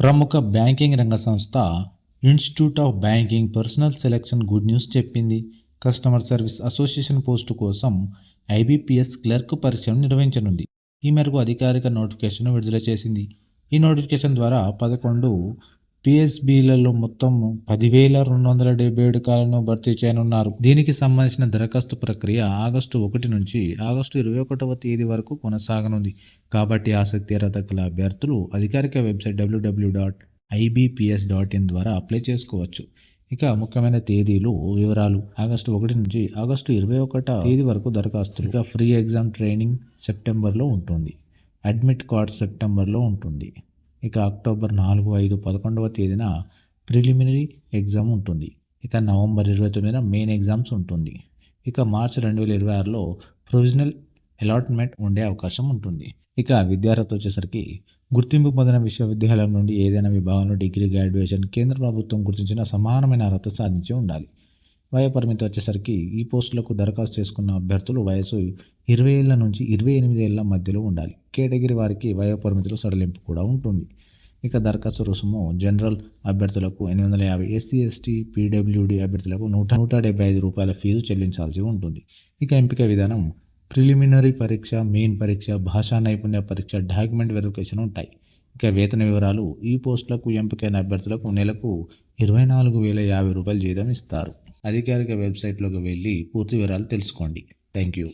ప్రముఖ బ్యాంకింగ్ రంగ సంస్థ institute of banking personnel selection good news చెప్పింది. కస్టమర్ సర్వీస్ అసోసియేషన్ పోస్టు కోసం ఐబీపీఎస్ క్లర్క్ పరీక్షను నిర్వహించనుంది. ఈ మేరకు అధికారిక నోటిఫికేషన్ విడుదల చేసింది. ఈ నోటిఫికేషన్ ద్వారా పదకొండు పిఎస్బిలలో మొత్తం పదివేల రెండు వందల డెబ్బై ఏడు కాలను భర్తీ చేయనున్నారు. దీనికి సంబంధించిన దరఖాస్తు ప్రక్రియ ఆగస్టు ఒకటి నుంచి ఆగస్టు ఇరవై ఒకటవ తేదీ వరకు కొనసాగనుంది. కాబట్టి ఆసక్తి అర్హత గల అభ్యర్థులు అధికారిక website W W dot IBPS dot in ద్వారా అప్లై చేసుకోవచ్చు. ఇక ముఖ్యమైన తేదీలు వివరాలు. ఆగస్టు ఒకటి నుంచి ఆగస్టు ఇరవై ఒకట తేదీ వరకు దరఖాస్తు ఇక ఫ్రీ ఎగ్జామ్ ట్రైనింగ్ సెప్టెంబర్లో ఉంటుంది. అడ్మిట్ కార్డ్ సెప్టెంబర్లో ఉంటుంది. ఇక అక్టోబర్ నాలుగు ఐదు పదకొండవ తేదీన ప్రిలిమినరీ ఎగ్జామ్ ఉంటుంది. ఇక నవంబర్ ఇరవై తొమ్మిదిన మెయిన్ ఎగ్జామ్స్ ఉంటుంది. ఇక మార్చి రెండు వేల ఇరవై ఆరులో ప్రొవిజనల్ అలాట్మెంట్ ఉండే అవకాశం ఉంటుంది. ఇక విద్యార్హత వచ్చేసరికి గుర్తింపు పొందిన విశ్వవిద్యాలయం నుండి ఏదైనా విభాగంలో డిగ్రీ గ్రాడ్యుయేషన్ కేంద్ర ప్రభుత్వం గుర్తించిన సమానమైన అర్హత సాధించి ఉండాలి. వయో పరిమితి వచ్చేసరికి ఈ పోస్టులకు దరఖాస్తు చేసుకున్న అభ్యర్థులు వయసు ఇరవై ఏళ్ళ నుంచి ఇరవై ఎనిమిది ఏళ్ళ మధ్యలో ఉండాలి. కేటగిరీ వారికి వయోపరిమితిలో సడలింపు కూడా ఉంటుంది. ఇక దరఖాస్తు రుసుము జనరల్ అభ్యర్థులకు ఎనిమిది వందల యాభై ఎస్సీ ఎస్టీ పీడబ్ల్యూడి అభ్యర్థులకు నూట నూట డెబ్బై ఐదు రూపాయల ఫీజు చెల్లించాల్సి ఉంటుంది. ఇక ఎంపిక విధానం ప్రిలిమినరీ పరీక్ష మెయిన్ పరీక్ష భాషా నైపుణ్య పరీక్ష డాక్యుమెంట్ వెరిఫికేషన్ ఉంటాయి. ఇక వేతన వివరాలు ఈ పోస్టులకు ఎంపికైన అభ్యర్థులకు నెలకు ఇరవై నాలుగు వేల యాభై రూపాయలు జీతం ఇస్తారు. అధికారిక వెబ్సైట్లోకి వెళ్ళి పూర్తి వివరాలు తెలుసుకోండి. Thank you